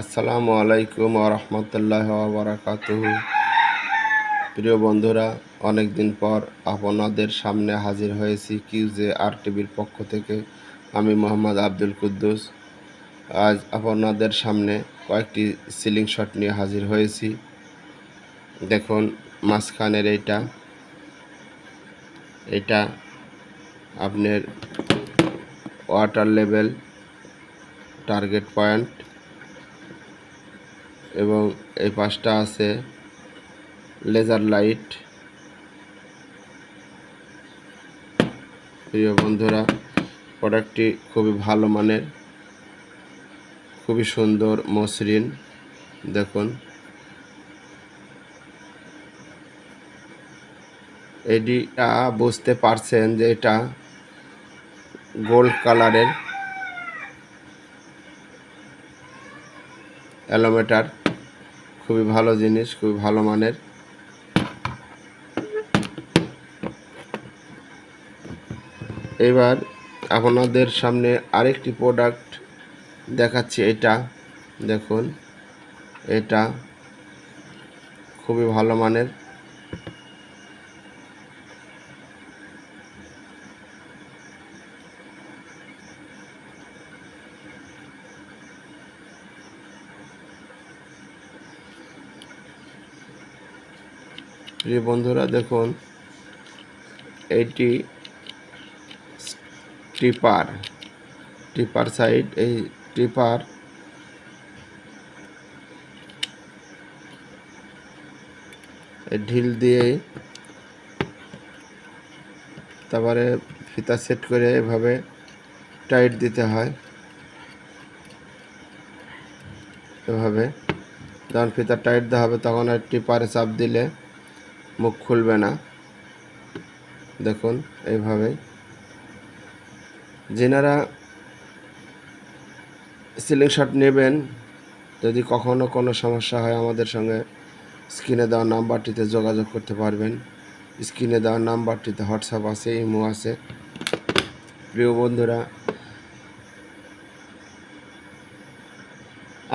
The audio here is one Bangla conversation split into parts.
আসসালামু আলাইকুম রহমতুল্লাহ বারাকাত প্রিয় বন্ধুরা অনেক দিন পর আপনাদের সামনে হাজির হয়েছি কিউজে আর টিভির পক্ষ থেকে। আমি মোহাম্মদ আব্দুল কুদ্দুস। আজ আপনাদের সামনে কয়েকটি সিলিং শট নিয়ে হাজির হয়েছি। দেখুন, মাঝখানের এইটা। এটা আপনার ওয়াটার লেভেল টার্গেট পয়েন্ট। এবং এই পাশটা আছে লেজার লাইট। প্রিয় বন্ধুরা, প্রোডাক্টটি খুবই ভালো মানের, খুবই সুন্দর, মসৃণ। দেখুন। এটিটা বুঝতে পারছেন যে এটা গোল্ড কালারের অ্যালোমিটার। খুবই ভালো জিনিস, খুবই ভালো মানের। এবার আপনাদের সামনে আরেকটি প্রোডাক্ট দেখাচ্ছি, এটা। দেখুন, এটা খুবই ভালো মানের। প্রিয় বন্ধুরা, দেখুন এইটি টিপার টিপার সাইড, এই টিপার ঢিল দিয়ে তারপরে ফিতা সেট করে এভাবে টাইট দিতে হয়। এভাবে যখন ফিতা টাইট দেওয়া হবে, তখন আর টিপারে চাপ দিলে মুখ খুলবে না। দেখুন এইভাবে যেনারা সিলিং শট নেবেন, যদি কখনো কোনো সমস্যা হয় আমাদের সঙ্গে, স্ক্রিনে দেওয়া নাম্বারটিতে যোগাযোগ করতে পারবেন। স্ক্রিনে দেওয়া নাম্বারটিতে হোয়াটসঅ্যাপ আছে, ইমো আছে। প্রিয় বন্ধুরা,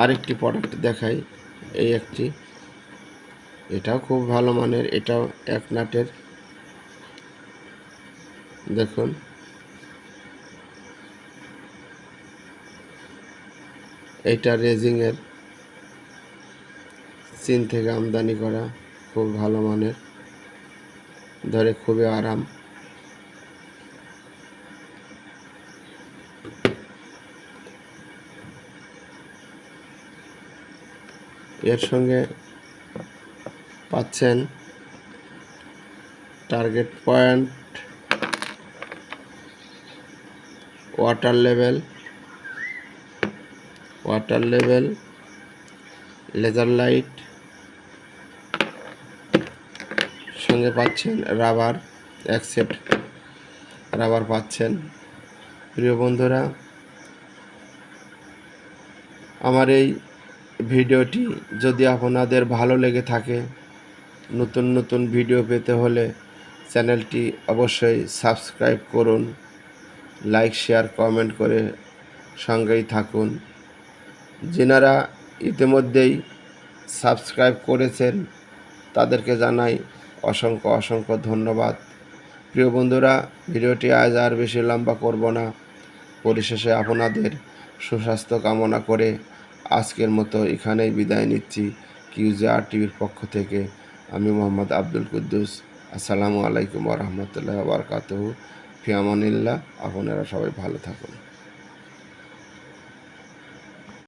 আরেকটি প্রোডাক্ট দেখাই, এই একটি। এটাও খুব ভালো মানের, এটাও এক নাটের। দেখুন। এটা রেজিংয়ের চীন থেকে আমদানি করা, খুব ভালো মানের, ধরে খুবই আরাম। এর সঙ্গে পাচ্ছেন। Target point water level water level laser light সঙ্গে পাচ্ছেন রাবার অ্যাকসেপ্ট রাবার পাচ্ছেন। প্রিয় বন্ধুরা, আমার এই ভিডিওটি যদি আপনাদের ভালো লেগে থাকে নতুন নতুন ভিডিও পেতে হলে চ্যানেলটি অবশ্যই সাবস্ক্রাইব করুন, লাইক, শেয়ার, কমেন্ট করে সঙ্গেই থাকুন। যেনারা ইতিমধ্যেই সাবস্ক্রাইব করেছেন, তাদেরকে জানাই অসংখ্য অসংখ্য ধন্যবাদ। প্রিয় বন্ধুরা, ভিডিওটি আজ আর বেশি লম্বা করব না। পরিশেষে আপনাদের সুস্বাস্থ্য কামনা করে আজকের মতো এখানেই বিদায় নিচ্ছি, কিউজে আর টিভির পক্ষ থেকে। আমি মোহাম্মদ আব্দুল কুদ্দুস। আসসালামু আলাইকুম রহমতুল্লাহ বারকাতহ। ফিয়ামানিল্লাহ আপনারা সবাই ভালো থাকুন।